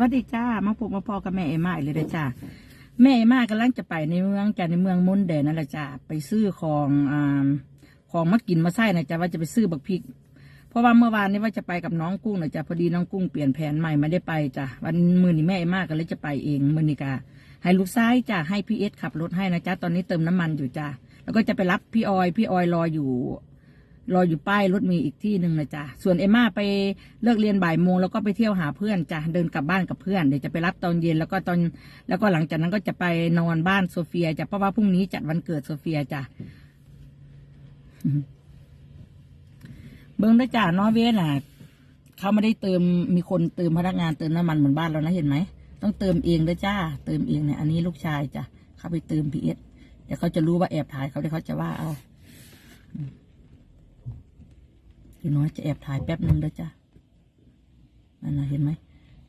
วัสดีจ้า มาพบมาพอกับแม่เอมาอีกเลยเด้อจ้าแม่เอมากำลังจะไปในเมืองจ้าในเมืองมนเดนนั่นแหละจ้าไปซื้อของอ่าของมากินมาใส่นะจ้าว่าจะไปซื้อบักพริก เพราะว่าเมื่อวานนี้ว่าจะไปกับน้องกุ้งนะจ้าพอดีน้องกุ้งเปลี่ยนแผนใหม่ไม่ได้ไปจ้าวันมือนี้แม่เอมาก็เลยจะไปเองมือนี้กาให้ลูกซ้ายจ้าให้พี่เอสขับรถให้นะจ้าตอนนี้เติมน้ำมันอยู่จ้าแล้วก็จะไปรับพี่ออยพี่ออยรออยู่ รออยู่ป้ายรถเมีอีกที่หนึ่งนะจ๊ะส่วนเอมม่าไปเลิกเรียนบ่ายโมงแล้วก็ไปเที่ยวหาเพื่อนจ้ะเดินกลับบ้านกับเพื่อนเดี๋ยวจะไปรับตอนเย็นแล้วก็ตอนแล้วก็หลังจากนั้นก็จะไปนอนบ้านโซเฟียจ้ะเพราะว่าพรุ่งนี้จัดวันเกิดโซเฟียจ้ะเบิ้งด้วยจ้ะนอเวน่ะเขาไม่ได้เติมมีคนเติมพนักงานเติมน้ำมันเหมือนบ้านเรานะเห็นไหมต้องเติมเองด้วยจ้าเติมเองเนี่ยอันนี้ลูกชายจ้ะเขาไปเติมพีเอสเดี๋ยวเขาจะรู้ว่าแอบถ่ายเขาเดี๋ยวเขาจะว่าเอา เดี๋ยวน้อยจะแอบถ่ายแป๊บนึงเด้อจ้ะนั่นนะเห็นไหม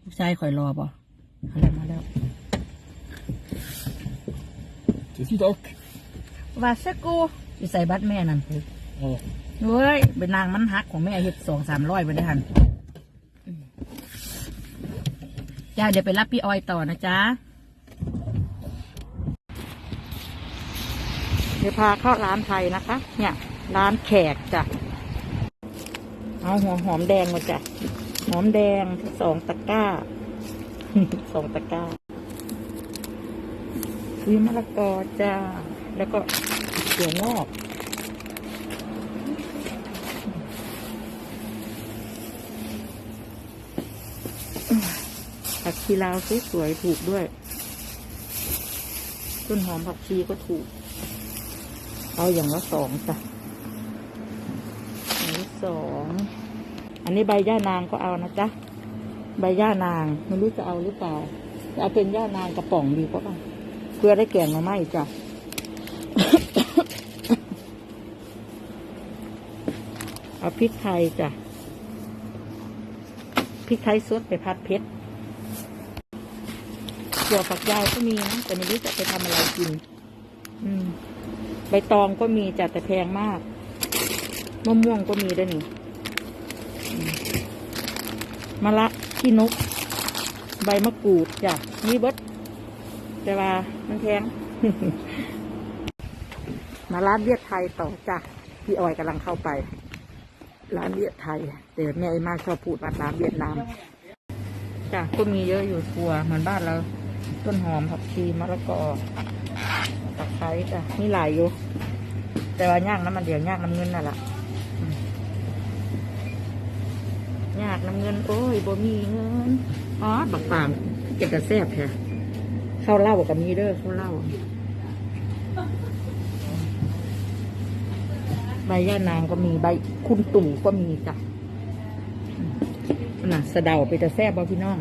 ลูกชายคอยรอบ่มาแล้วมาแล้ว Det er fint ok. ว่าสกูอยู่ใส่บัตรแม่นั่น Ja. เฮ้ยเป็นนางมันหักของแม่เห็ดสองสามร้อยไปได้หันอืมจ้าเดี๋ยวไปรับพี่ออยต่อนะจ๊ะ เดี๋ยวพาเข้าร้านไทยนะคะ เนี่ย ร้านแขกจ้ะ เอาหัวหอมแดงมาจ้ะหอมแดงสองตะกร้าสองตะกร้าซื้อมะละกอจ้า แล้วก็เสืองอกผักชีลาวสวยๆถูกด้วย ต้นหอมผักชีก็ถูก เอาอย่างละสองจ้ะอย่างละ สอง อันนี้ใบย่านางก็เอานะจ๊ะ ใบย่านางไม่รู้จะเอาหรือเปล่าจะเอาเป็นย่านางกระป๋องดีกว่าเพื่อได้แกงมาไหมจ้ะเอาพริกไทยจ้ะพริกไทยสดไปพัดเพชรเกี่ยวฝักยาวก็มีนะแต่ไม่รู้จะไปทำอะไรกิน อืม ใบตองก็มีจัดแต่แพงมาก มะม่วงก็มีด้วยนี่มะละขี้นก ใบมะกรูดจ้ะมีเบิดแต่ว่ามันแพงมาร้านเลียดไทยต่อจ้ะพี่ออยกำลังเข้าไป ร้านเลียดไทยแต่แม่มาชอบพูดว่าร้านเวียดนามจ้ะก็มีเยอะอยู่ครัวเหมือนบ้านเราต้นหอมผักชีมะละกอตะไคร้จ้ะมีหลายอยู่ แต่ว่าย่างน้ำมันเดียวย่างน้ำเงินน่ะล่ะมย่างน้ำเงิน โอ้ยบ่มีเงินอ๋อบักปามเก็บแต่แซ่บแท้ข้าวเหล้ากับมีเด้อข้าวเหล้าใบย่านางก็มีใบคุณตู่ก็มีจ้ะน่ะสะเดาไปแต่แซ่บบ่พี่น้อง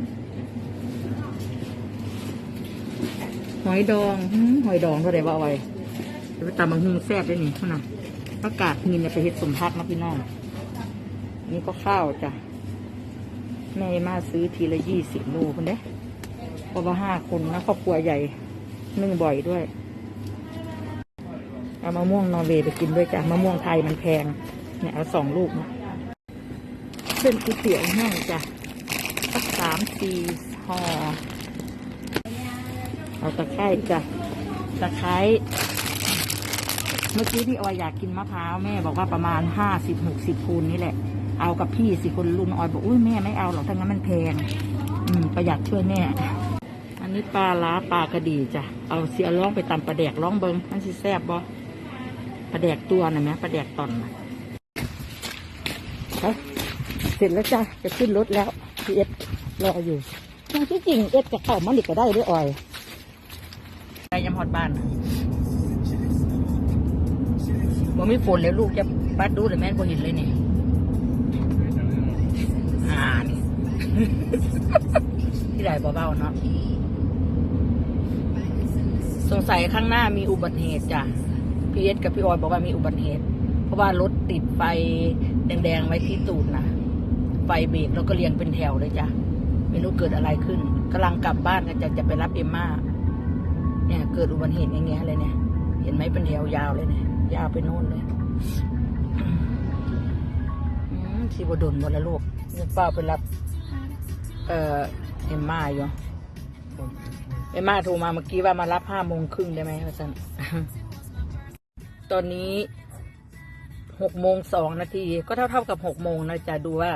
หอยดองหืมหอยดองเท่าไหร่ว่าเอาไว้เดี๋ยวไปตำบังฮึงแซ่บด้วยนี่เท่านั้นประกาศมีเนี่ยไปเฮ็ดสมพักนะพี่น้อง นี่ก็ข้าวจ้ะ แม่มาซื้อทีละยี่สิบโลคนเด้เพราะว่าห้าคนนะครอบครัวใหญ่นึ่งบ่อยด้วย เอามะม่วงนอร์เวย์ไปกินด้วยจ้ะมะม่วงไทยมันแพง เนี่ยเอาสองลูกนะเป็นก๋วยเตี๋ยวแห้งจ้ะสักสามสี่ห่อเอาตะไคร้จ้ะตะไคร้เมื่อกี้พี่ออยอยากกินมะพร้าวแม่บอกว่าประมาณห้าสิบหกสิบคูณนี่แหละ เอากับพี่สิคนรุ่นออยบอกอุ้ยแม่ไม่เอาหรอกถ้างั้นมันแพงอืมประหยัดช่วยแม่อันนี้ปลาล้าปลากระดีจ้ะเอาเสียร้องไปตำปลาแดกร้องเบิงมันสิแซ่บบ่ปลาแดกตัวน่ะไหมปลาแดกตอนน่ะไปเสร็จแล้วจ้ะจะขึ้นรถแล้วพี่เอสรออยู่ทั้งที่จริงเอสจะเข้ามาหลีกก็ได้ด้วยออยไปยำฮอดบ้านบ่มีฝนแล้วลูกจะปัดดูเลยแม่นบ่เห็นเลยนี่ ที่ไหนเบาๆเนาะสงสัยข้างหน้ามีอุบัติเหตุจ้ะพีเอสกับพี่ออยบอกว่ามีอุบัติเหตุ เพราะว่ารถติดไฟแดงๆไว้ที่ตูดนะไฟเบรกแล้วก็เรียงเป็นแถวเลยจ้ะไม่รู้เกิดอะไรขึ้นกำลังกลับบ้านกันจะจะไปรับเอมม่าเนี่ย เกิดอุบัติเหตุอย่างเงี้ยเลยเนี่ย เห็นไหมเป็นแถวยาวเลยเนี่ย ยาวไปโน่นเลยอืมสิบดนหมดแล้วลูกเนี่ยป้าไปรับ เอ่อเอ็มมาอยู่เอ็มมาโทรมาเมื่อกี้ว่ามารับห้าโมงครึ่งได้ไหมครับท่านตอนนี้หกโมงสองนาทีก็เท่าเท่าๆกับหกโมงนะจะดูว่า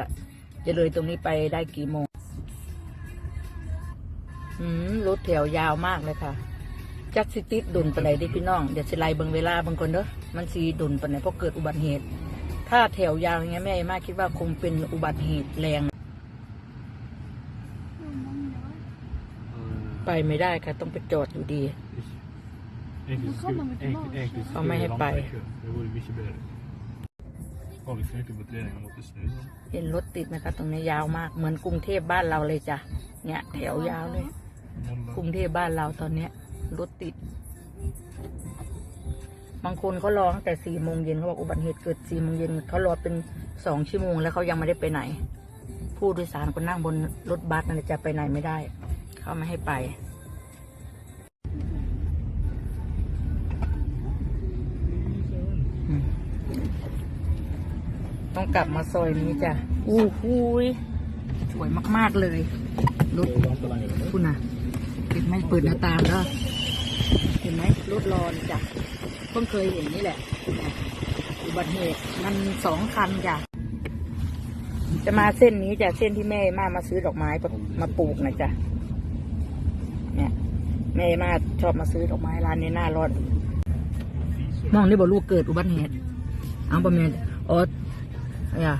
จะเลยตรงนี้ไปได้กี่โมงอืมรถแถวยาวมากเลยค่ะ จักสิติดดุนปานใดเดิพี่น้อง เดี๋ยวสิไล่เบิงเวลาบางคนเด้อมันสีดุนปไหนเพราะเกิดอุบัติเหตุ ถ้าแถวยาวอย่างเงี้ยแม่เอ็มมาคิดว่าคงเป็นอุบัติเหตุแรง ไปไม่ได้ค่ะ ต้องไปจอดอยู่ดี Egentlig så skulle, egentlig, egentlig så Ja, skulle men vi helt rampe bei. i kø. Det vore mye bedre. Har vi funnet på trening og måtte snu sånn? เห็นรถติดไหมคะตรงนี้ยาวมาก เหมือนกรุงเทพบ้านเราเลยจ้ะ เนี่ย แถวยาวเลย กรุงเทพบ้านเราตอนเนี้ยรถติด บางคนเขารอตั้งแต่สี่โมงเย็นเขาบอกอุบัติเหตุเกิดสี่โมงเย็นเขารอเป็นสองชั่วโมงแล้วเขายังไม่ได้ไปไหน ผู้โดยสารคนนั่งบนรถบัสนั่นจะไปไหนไม่ได้ เขาไม่ให้ไปอืมต้องกลับมาซอยนี้จ้ะอู้หูยสวยมาก ๆ เลยรถคุณน่ะเห็นไหมเปิดหน้าต่างแล้วเห็นไหมรถรอนจ้ะเพิ่งเคยเห็นนี่แหละเนี่ยอุบัติเหตุมันสองคันจ้ะ จะมาเส้นนี้จ้ะ เส้นที่แม่มามาซื้อดอกไม้มาปลูกนะจ้ะ เนี่ยแม่มาชอบมาซื้อดอกไม้ร้านนี้หน้ารอดมองนี่บอกลูกเกิดอุบัติเหตุเอาประมาณอ๋ออย่า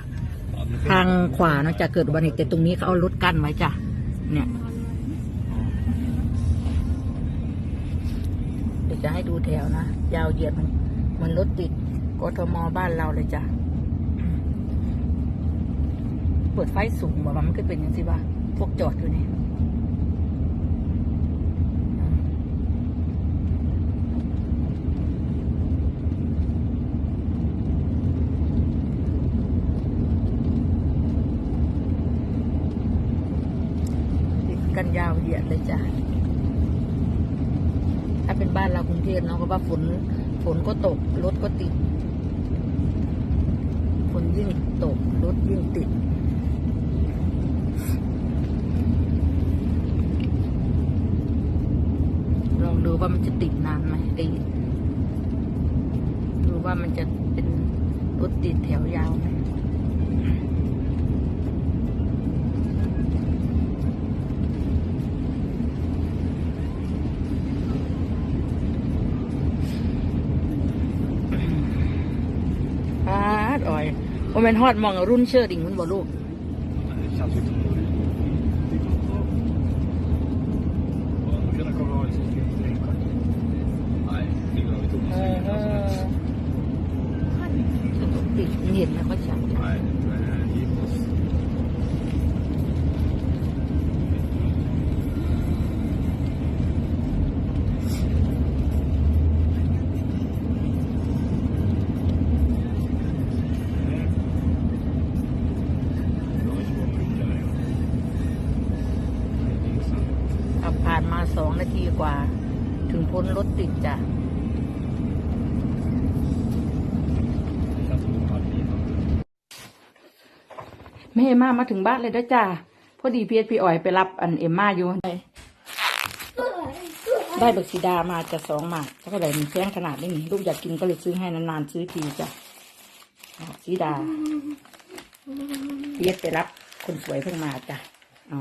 ทางขวานะจะเกิดอุบัติเหตุแต่ตรงนี้เขาเอารถกั้นไว้จ้ะเนี่ยเดี๋ยวจะให้ดูแถวนะยาวเหยียดมันเหมันรถติดกทมบ้านเราเลยจ้ะเปิดไฟสูงแบอกว่ามันก็เป็นอย่างสิว่าพวกจอดอยู่เนี่ติดกันยาวเหยียดเลยจ้ะ ถ้าเป็น บ้านเรากรุงเทพเนาะเพราะว่าฝนฝนก็ตกรถก็ติด ฝนยิ่งตกรถยิ่งติดลองดูว่ามันจะติดนานไหมตีดูว่ามันจะเป็นรถติดแถวยาวไหม ดอ่อยโมเมนฮอดมองรุ่นเชื่อดิ่งมันบ่ลูก Det känns ju som det. Ja, kunna komma av i sin film. Nej, det är bra. Vi tog เอ oss อ in. เอ Alltså, อติดเห็นแล้วก็ชัด สองนาทีกว่า ถึงพ้นรถติดจ้ะแม่เอมามาถึงบ้านเลยด้วยจ้าพอดีพีเอสพีอ่อยไปรับอันเอ็มมาอยู่ได้ได้เบิกสีดามาจะสองหมากแล้วก็ได้มีแพงขนาดนี้ลูกอยากกินก็เลยซื้อให้นานๆซื้อทีจ้ะอ่าสีดาพีเอสไปรับคนสวยเพิ่งมาจ้ะเอา